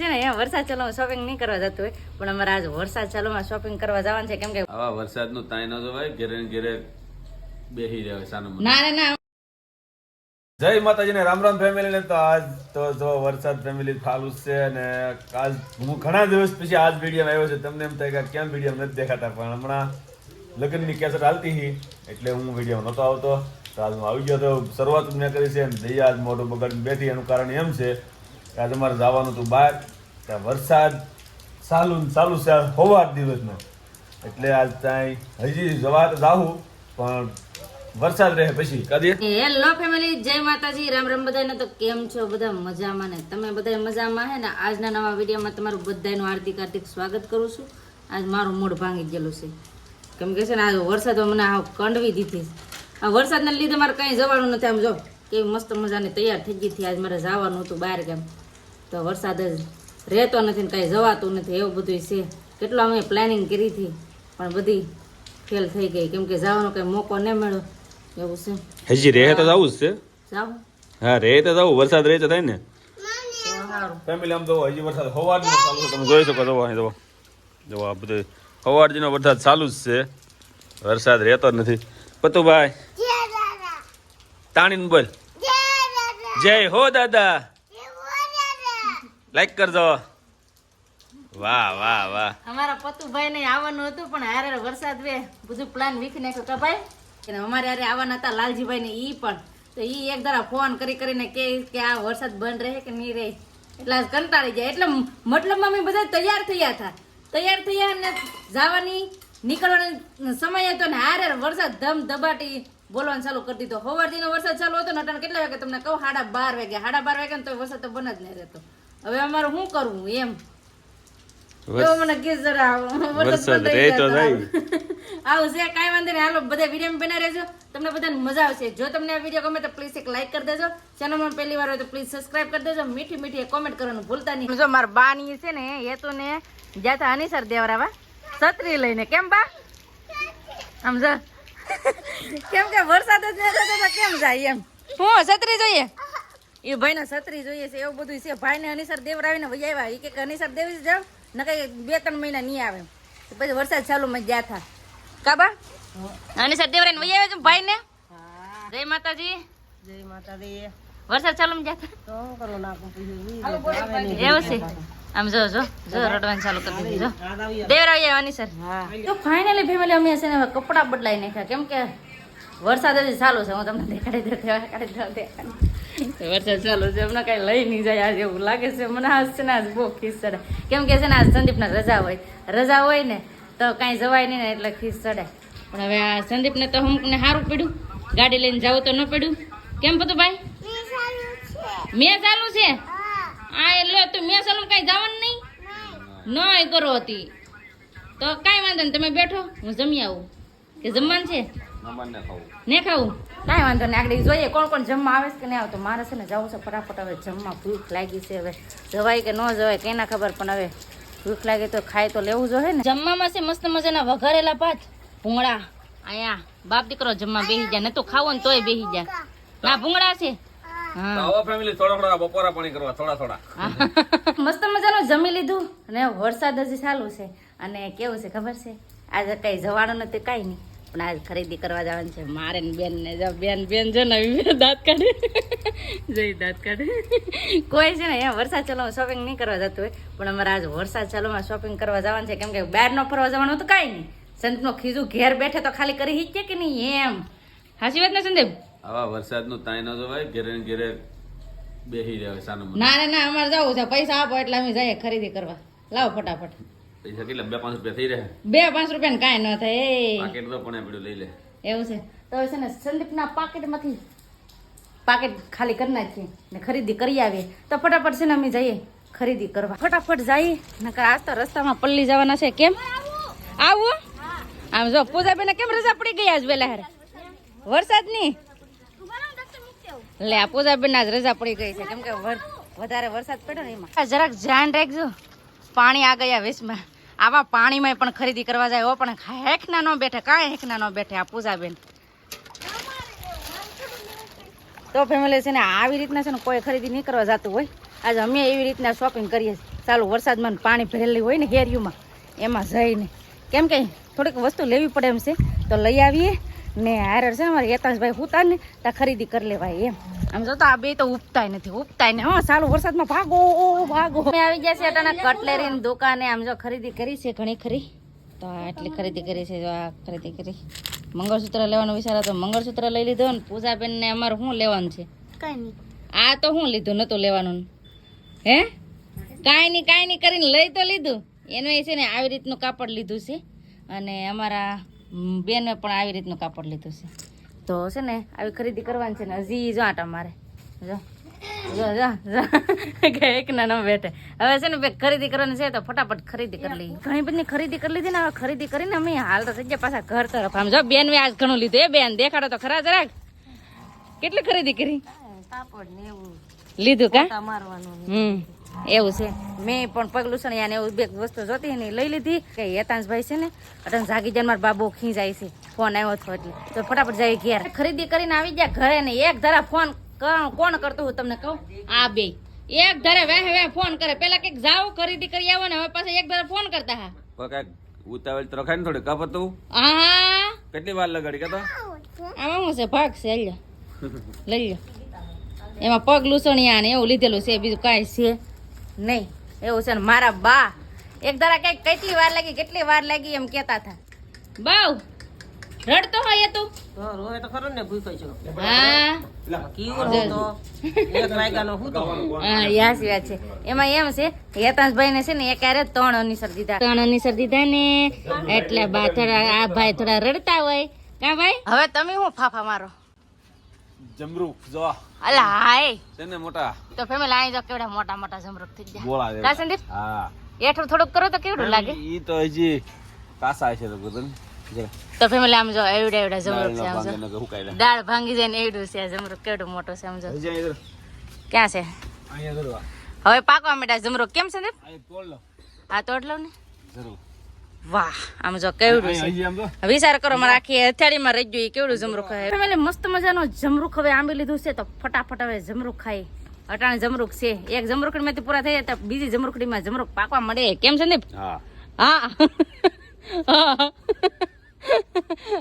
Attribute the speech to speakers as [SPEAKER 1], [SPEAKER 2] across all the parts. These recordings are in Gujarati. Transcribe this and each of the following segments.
[SPEAKER 1] છે ને અહીંયા વરસાદ ચાલુ શોપિંગ નહીં કરવા જતું હોય. પણ અમારે આજ વરસાદ ચાલુમાં શોપિંગ કરવા જવાનું છે. કેમ કે
[SPEAKER 2] આવા વરસાદનું તાઈ ન જવાય ઘેરે ઘેરે બેહી રહે સાનું
[SPEAKER 1] ના ના ના.
[SPEAKER 3] જય માતાજી ને રામ રામ ફેમિલી ને. તો આજ તો જો વરસાદ ફેમિલી ચાલુ છે અને આજ હું ઘણા દિવસ પછી આજ વીડિયો આવ્યો છે. તમને એમ થાય કે કેમ વીડિયો નથી દેખાતા પણ હમણાં લગ્નની કેસેટ હાલતી હતી એટલે હું વીડિયો નહોતો આવતો. તો આજ હું આવી ગયો તો શરૂઆત મેં કરી છે એમ જઈએ આજ મોટું બગાડીને બેઠી. એનું કારણ એમ છે આજે મારે જવાનું હતું બહાર ત્યાં વરસાદ ચાલુ ને ચાલુ છે હોવા દિવસનો. એટલે આજ ત્યાં હજી જવા તો જાવું પણ વરસાદ રહે પછી. કદી
[SPEAKER 1] હેલો ફેમિલી જય માતાજી રામ રામ બધાને. તો કેમ છો બધા? મજામાં ને? તમે બધા મજામાં હે ને? આજના નવા વિડીયોમાં તમારું બધાનું હાર્દિક હાર્દિક સ્વાગત કરું છું. આજ મારું મૂડ ભાંગી ગયેલું છે. કેમ કે છે ને આ વરસાદ મને આ કંડવી દીધી. આ વરસાદને લીધે મારે કંઈ જવાનું નથી. આમ જો કેવી મસ્ત મજાની તૈયાર થઈ ગઈ હતી. આજ મારે જવાનું હતું બહાર ગામ તો વરસાદ જ રહેતો નથી ને કાંઈ જવાતું નથી એવું બધું છે. કેટલો અમે પ્લાનિંગ કરી હતી પણ બધી ફેલ થઈ ગઈ. કેમ કે જવાનો કંઈ મોકો ન મળ્યો એવું છે.
[SPEAKER 3] હજી રહે તો જવું જ છે. હા રહે તો જવું વરસાદ રહે તો થાય ને. ફેમિલી આમ તો હજી વરસાદ સવારનો ચાલુ છે. તમે જોઈ શકો છો અહીં આ બધું સવારજીનો વરસાદ ચાલુ જ છે. વરસાદ રહેતો જ નથી. પતુભાઈ. તાણીને બોલ. જય હો દાદા. લાઈક કરજો. વાહ વાહ વાહ.
[SPEAKER 1] અમારા પતુભાઈ ને આવવાનું હતું, પણ હારે વરસાદ વે. બધું પ્લાન વીખી નાખ્યો. કે અને અમારે હારે આવવાના હતા લાલજીભાઈ ને ઈ પણ. તો ઈ એક ધારા ફોન કરી કરીને કે કે આ વરસાદ બંધ રહે કે નહીં રહે. એટલે કંટાળી જાય એટલે મતલબમાં અમે બધા તૈયાર થયા હતા. તૈયાર થયા અને જવાની, નીકળવાનો સમય હતો ને હારે વરસાદ ધમ ધબાટી બોલવાનું ચાલુ કરી દીધો. સવારથીનો વરસાદ ચાલુ હતો ને અટાણે કેટલા વાગે તમને કહું? સાડા બાર વાગે સાડા બાર વાગે તો વરસાદ તો બન જ નહીં રહેતો. હવે અમારે શું કરવું એમ? મને કે જરા
[SPEAKER 3] વરસાદ રહે તો
[SPEAKER 1] આવું. છે કાંઈ વાંધો નહીં. હાલો બધા વીડિયો બના રહેજો. તમને બધાને મજા આવશે. જો તમને આ વીડિયો ગમે તો પ્લીઝ એક લાઈક કરી દેજો. ચેનલમાં પહેલી વાર હોય તો પ્લીઝ સબસ્ક્રાઇબ કરી દેજો. મીઠી મીઠી કોમેન્ટ કરવાનું ભૂલતા નહીં. જો મારા બાની છે ને એ તો ને જ્યાં તા અનિસર દેવરાવા. છત્રી લઈને. કેમ બા? સમજો કેમ કે વરસાદ જ થતો કેમ જાય એમ? હું છત્રી જોઈએ? એ ભાઈને છત્રી જોઈએ છે એવું બધું છે. ભાઈને અનિસર દેવરાવીને વહી આવ્યા. એ કે અનિસર દેવી જાવ ન કઈ બે ત્રણ મહિના નહીં આવે પછી વરસાદ ચાલુ માં ગયા થા. કાબા અનિસર દેવરાવીને વહી આવ્યા છે ભાઈને? જય માતાજી.
[SPEAKER 4] જય માતાજી.
[SPEAKER 1] વરસાદ ચાલુ ગયા થા?
[SPEAKER 4] તો શું કરવું નાખું
[SPEAKER 1] એવું છે? આમ જો જો જો રડવાનું ચાલુ કરી દીધું. જો. દેવરાવી આવ્યા અનિસર. તો ફાઇનલી ફેમિલી અમે છે ને કપડાં બદલાઈ નાખ્યા. કેમ કે વરસાદ હજી ચાલુ છે, હું તમને દેખાડી દઉં દેખાડી દઉં વરસાદ ચાલુ છે, હમણાં કાંઈ લઈ નહીં જાય આજે એવું લાગે છે. મને આજ છે ને આજ બહુ ખીસ ચડે કેમ કે છે ને આજ સંદીપના રજા હોય. રજા હોય ને તો કાંઈ જવાય નહીં ને એટલે ખીસ ચડે પણ હવે આ સંદીપને તો અમુકને સારું પડ્યું. ગાડી લઈને જવું તો ન પડ્યું. કેમ બધું ભાઈ? મેં ચાલુ છે? આ એટલે તું મેં ચાલુ કાંઈ જવાનું નહીં? નહીં કરો હતી. તો કાંઈ વાંધો નહીં, તમે બેઠો, હું જમી આવું. કે જમવાનું છે? ને ખાવું? કાંઈ વાંધો નહીં. આગળ જોઈએ કોણ કોણ જમવા આવે છે કે નહીં આવતો મારે છે ને જવું છે ફટાફટ. હવે જમવા ભૂખ લાગી છે. હવે જવાય કે ન જવાય કેના ખબર? પણ હવે ભૂખ લાગે તો ખાય તો લેવું જોઈએ ને. જમવામાં છે મસ્ત મજાના વઘારેલા ભાત ભૂંગળા. અહીંયા બાપ દીકરો જમવા બેસી જાય ને તો ખાવો ને તોય બેસી જાય ના ભૂંગળા છે. મસ્ત મજાનું જમી લીધું અને વરસાદ હજી ચાલુ છે. અને કેવું છે ખબર છે? આજે કઈ જવાનું નથી કઈ નહીં. પણ આજ ખરીદી કરવા જવાનું છે. મારે ને બેન ને જો બેન બેન જો ને દાંત કાઢે. જઈ દાંત કાઢે. કોઈ છે ને અહીંયા વરસાદ ચાલુ શોપિંગ નહીં કરવા જતું હોય. પણ અમારે આજ વરસાદ ચાલુમાં શોપિંગ કરવા જવાનું છે. કેમ કે બહારનો ફરવા જવાનું તો કાંઈ નહીં. સંતનો ખીજું ઘેર બેઠે તો ખાલી કરી હિચે કે નહીં એમ? હાચી વાત ને સંદીપ?
[SPEAKER 2] આવા વરસાદનું તાઈ ન જવાય ઘેરે ઘેરે બેહી રહે સાનું
[SPEAKER 1] ના ના ના અમારે જવું છે. પૈસા આપો એટલે અમે જઈએ ખરીદી કરવા. લાવો ફટાફટ.
[SPEAKER 2] પૈસા કેટલા બે પાંચ રૂપિયા થઈ રહ્યા
[SPEAKER 1] બે પાંચ રૂપિયા કાંઈ ન થાય
[SPEAKER 2] પાકેટ તો પણ પડ્યું લઈ લે.
[SPEAKER 1] એવું છે. તો છે ને સંદીપના પાકેટમાંથી પાકેટ ખાલી કરી નાખીએ ને ખરીદી કરી આવીએ. તો ફટાફટ છે ને અમે જઈએ ખરીદી કરવા. ફટાફટ જઈએ નકર આજ તો રસ્તામાં પલ્લી જવાના છે. કેમ? આવું? આમ જો પૂજાબેન કેમ રજા પડી ગયા આજ વેલા હારે? વરસાદની? લે આ પૂજાબેન આજ રજા પડી ગઈ છે. કેમ કે વધારે વરસાદ પડ્યો ને એમાં. જરાક ધ્યાન રાખજો. પાણી આ ગયા વેશમાં આવા પાણીમાં પણ ખરીદી કરવા જાય હો, પણ હેકના ન બેઠે, કાંઈ હેકના ન બેઠે આ પૂજાબેન. તો ફેમિલી છે ને આવી રીતના છે ને કોઈ ખરીદી નહીં કરવા જતું હોય. આજે અમે એવી રીતના શોપિંગ કરીએ ચાલુ વરસાદમાં પાણી ભરેલી હોય ને હેરિયુમાં. એમાં જઈને. કેમ કે થોડીક વસ્તુ લેવી પડે એમ છે. તો લઈ આવીએ. ને હારે છે અમારે યતાશભાઈ હુતા ને ત્યાં ખરીદી કરી લેવાય એમ. આમ જો તો આ બે તો ઉપતાય નથી ઉપતાય ને હા સારું વરસાદમાં ભાગો ભાગો. અમે આવી ગયા છે અટાણા કટલેરીની દુકાને આમ જો ખરીદી કરી છે ઘણી ખરી. તો આ આટલી ખરીદી કરી છે જો આ ખરીદી કરી. મંગળસૂત્ર લેવાનો વિચાર હતો મંગળસૂત્ર લઈ લીધો ને પૂજાબેનને અમારે શું લેવાનું છે?
[SPEAKER 4] કઈ નહીં.
[SPEAKER 1] આ તો શું લીધું નતું લેવાનું. હે? કાંઈ નહીં કાંઈ નહીં કરીને લઈ તો લીધું. એનું એ છે ને આવી રીતનું કાપડ લીધું છે. અને અમારા બેને પણ આવી રીતનું કાપડ લીધું છે. તો છે ને આવી ખરીદી કરવાની છે ને હજી જો આટા મારે. જો જો જો એક ના ન બેઠે. હવે છે ને બે ખરીદી કરવાની છે તો ફટાફટ ખરીદી કરી લઈએ. ઘણી બધી ખરીદી કરી લીધી ને હવે ખરીદી કરીને અમે હાલ તો થઈ ગયા પાછા ઘર તરફ. આમ જો બેન મેં આજ ઘણું લીધું. એ બેન દેખાડો તો ખરા જરાક. કેટલી ખરીદી કરી?
[SPEAKER 4] કાપડ ને એવું.
[SPEAKER 1] લીધું કા. હમ. એવું છે. મેં પણ પગલું છે ને યાને એવું બે વસ્તુ જોતી ને લઈ લીધી. કે ભાઈ છે ને અટન જાગી જન મારા બાબુ ખીંચાય છે. ફોન આવ્યો હતો એટલે. તો ફટાફટ જાય ઘેર. ખરીદી કરીને આવી ગયા ઘરે ને એક ધરા ફોન કોણ કરતો હું તમને કહું? આ બે. એક ધરે વેહ વેહ ફોન કરે. પેલા કંઈક જાઓ ખરીદી કરી આવો ને હવે પાછા એક ધરે ફોન કરતા હા.
[SPEAKER 2] ઉતાવળ તો રખાય ને થોડી કપ હતું
[SPEAKER 1] હા.
[SPEAKER 2] કેટલી વાર લગાડી કે તો?
[SPEAKER 1] આમાં શું છે? ભાગ છે લઈ લો એમાં પગ લૂસણિયા ને એવું લીધેલું છે બીજું કાંઈ છે. નહીં એવું છે ને મારા બા. એક ધારા કંઈક કેટલી વાર લાગી કેટલી વાર લાગી એમ કેતા હતા. બાવ રડતો હોય તું?
[SPEAKER 4] તો રોવે તો ખરો ને ભૂખો છો.
[SPEAKER 1] હા.
[SPEAKER 4] કીવું હું એક વાગ્યાનો હું તો
[SPEAKER 1] હા યાસ વાત છે એમાં એમ છે હેતાંશભાઈ ને છે ને એક હારે ત્રણ અનિસર દીધા. ત્રણ અનિસર દીધા ને. એટલે બા થોડા આ ભાઈ થોડા રડતા હોય. કા ભાઈ? હવે તમે હું ફાફા મારો?
[SPEAKER 3] જમરૂખ જો
[SPEAKER 1] અલા હાય.
[SPEAKER 2] છે મોટા.
[SPEAKER 1] તો ફેમે લાઈ જો કેવડા મોટા મોટા જમરૂખ થઈ ગયા.
[SPEAKER 3] બોલા
[SPEAKER 1] કા સંદીપ.
[SPEAKER 3] હા.
[SPEAKER 1] એઠું થોડુંક કરો તો કેવડું લાગે?
[SPEAKER 2] ઈ તો હજી કાસા છે તો બધું
[SPEAKER 1] તો ફેમિલી આમ જો એવડા એવડા જમરૂખ છે આમ જો. દાળ ભાંગી જાય ને એવડું છે આ જમરૂખ કેવડું મોટું છે આમ જો. ક્યાં છે?
[SPEAKER 3] અહીંયા
[SPEAKER 1] હવે પાકવા માંડ્યા જમરૂખ કેમ સંદીપ? આ તોડ લઉં ને.
[SPEAKER 3] જરૂર
[SPEAKER 1] વાહ આમ જો કેવડું છે. વિચાર કરો મારે આખી રહી ગયું કેવડું જમરૂખ ખાય? ફેમિલી મસ્ત મજાનો જમરૂખ હવે આંબી લીધું છે તો ફટાફટ હવે જમરૂખ ખાઈ. અટાણે જમરૂખ છે. એક જમરૂખડી માંથી પૂરા થઈ તો બીજી જમરૂખડીમાં જમરૂખ પાકવા મળે કેમ છે
[SPEAKER 2] હા.
[SPEAKER 1] હા.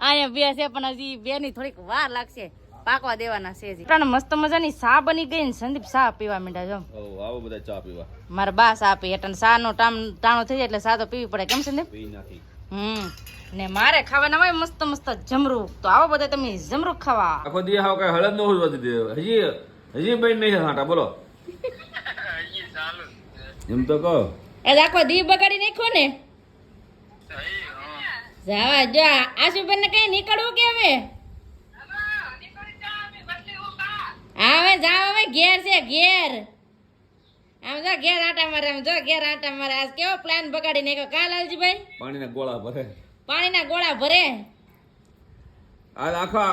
[SPEAKER 1] અહીંયા બે છે પણ હજી બે ની થોડીક વાર લાગશે. પાકવા દેવાના છે હજી. મસ્ત મજાની સા બની ગઈ ને સંદીપ સા પીવા માંડ્યા જો
[SPEAKER 2] ઓ આવો બધા ચા પીવા.
[SPEAKER 1] મારા બા સા પી એટલે સા નો ટામ ટાણો થઈ જાય એટલે સા તો પીવી પડે કેમ સંદીપ?
[SPEAKER 2] ને
[SPEAKER 1] હમ. ને મારે ખાવાના હોય મસ્ત મસ્ત જમરૂખ તો આવો બધા તમે જમરૂખ ખાવા.
[SPEAKER 2] આખો દી હાવ કઈ હળદ નો ઉજવાતી દે હજી હજી બેન નહીં હાટા બોલો. એમ તો કહો.
[SPEAKER 1] એ આખો દી બગાડી નાખ્યો ને? જાવા જો આશુબેન ને કઈ નીકળવું કે હવે હવે જાવ હવે ઘેર છે ઘેર. આમ જો ઘેર આટા મારે આમ જો ઘેર આટા મારે. આજ કેવો પ્લાન બગાડી નાખ્યો કા લાલજીભાઈ
[SPEAKER 2] પાણીના ગોળા ભરે.
[SPEAKER 1] પાણીના ગોળા ભરે.
[SPEAKER 2] આ આખા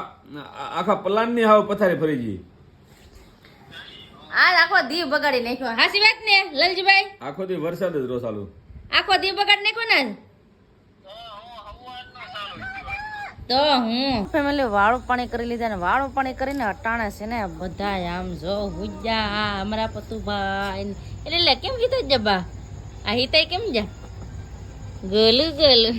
[SPEAKER 2] આખા પ્લાનની હાવ પથારી ફરી ગઈ.
[SPEAKER 1] આજ આખો દી બગાડી નાખ્યો. હાસી વાત ને લાલજીભાઈ?
[SPEAKER 2] આખો દી વરસાદ જ રો ચાલુ.
[SPEAKER 1] આખો દી બગાડી નાખ્યો ને આજ? તો હું ફેમિલી વાળું પાણી કરી લીધા ને વાળું પાણી કરીને અટાણે છે ને બધા આમ જો હુજા અમારા પતુભાઈ એટલે લે કેમ કીધું જબા? આ હિતાઈ કેમ જા? ગોલું ગોલું.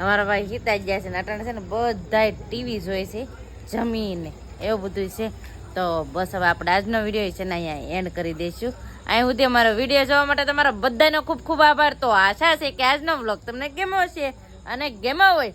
[SPEAKER 1] અમારા ભાઈ હિતા જ જાય છે ને અટાણે છે ને બધાય ટીવી જોઈ છે જમીને. એવું બધું છે. તો બસ હવે આપણે આજનો વીડિયો છે ને અહીંયા એન્ડ કરી દઈશું. અહીં સુધી અમારો વીડિયો જોવા માટે તમારા બધાનો ખૂબ ખૂબ આભાર. તો આશા છે કે આજનો વ્લોગ તમને ગેમો છે અને ગમ્યો હોય